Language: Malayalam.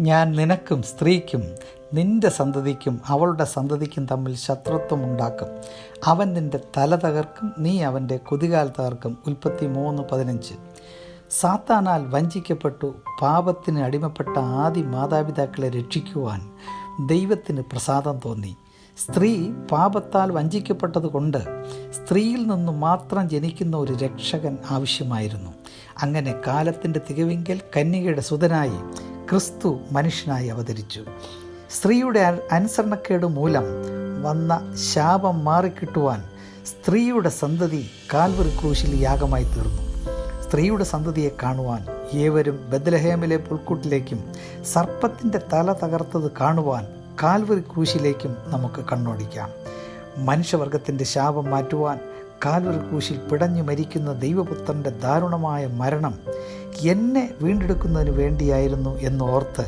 ഞാൻ നിനക്കും സ്ത്രീക്കും നിന്റെ സന്തതിക്കും അവളുടെ സന്തതിക്കും തമ്മിൽ ശത്രുത്വം ഉണ്ടാക്കും. അവൻ നിന്റെ തല തകർക്കും നീ അവന്റെ കുതികാൽ തകർക്കും. ഉൽപ്പത്തി മൂന്ന് പതിനഞ്ച്. സാത്താനാൽ വഞ്ചിക്കപ്പെട്ടു പാപത്തിന് അടിമപ്പെട്ട ആദി മാതാപിതാക്കളെ രക്ഷിക്കുവാൻ ദൈവത്തിന് പ്രസാദം തോന്നി. സ്ത്രീ പാപത്താൽ വഞ്ചിക്കപ്പെട്ടതുകൊണ്ട് സ്ത്രീയിൽ നിന്നും മാത്രം ജനിക്കുന്ന ഒരു രക്ഷകൻ ആവശ്യമായിരുന്നു. അങ്ങനെ കാലത്തിന്റെ തികവിങ്കൽ കന്യകയുടെ സുതനായി ക്രിസ്തു മനുഷ്യനായി അവതരിച്ചു. സ്ത്രീയുടെ അനുസരണക്കേട് മൂലം വന്ന ശാപം മാറിക്കിട്ടുവാൻ സ്ത്രീയുടെ സന്തതി കാൽവറി ക്രൂശിൽ യാഗമായി തീർന്നു. സ്ത്രീയുടെ സന്തതിയെ കാണുവാൻ ഏവരും ബദ്ലഹേമിലെ പുൽക്കൂട്ടിലേക്കും സർപ്പത്തിന്റെ തല തകർത്തത് കാണുവാൻ കാൽവറി ക്രൂശിലേക്കും നമുക്ക് കണ്ണോടിക്കാം. മനുഷ്യവർഗത്തിന്റെ ശാപം മാറ്റുവാൻ കാൽവറി ക്രൂശിൽ പിടഞ്ഞു മരിക്കുന്ന ദൈവപുത്രന്റെ ദാരുണമായ മരണം എന്നെ വീണ്ടെടുക്കുന്നതിന് വേണ്ടിയായിരുന്നു എന്നോർത്ത്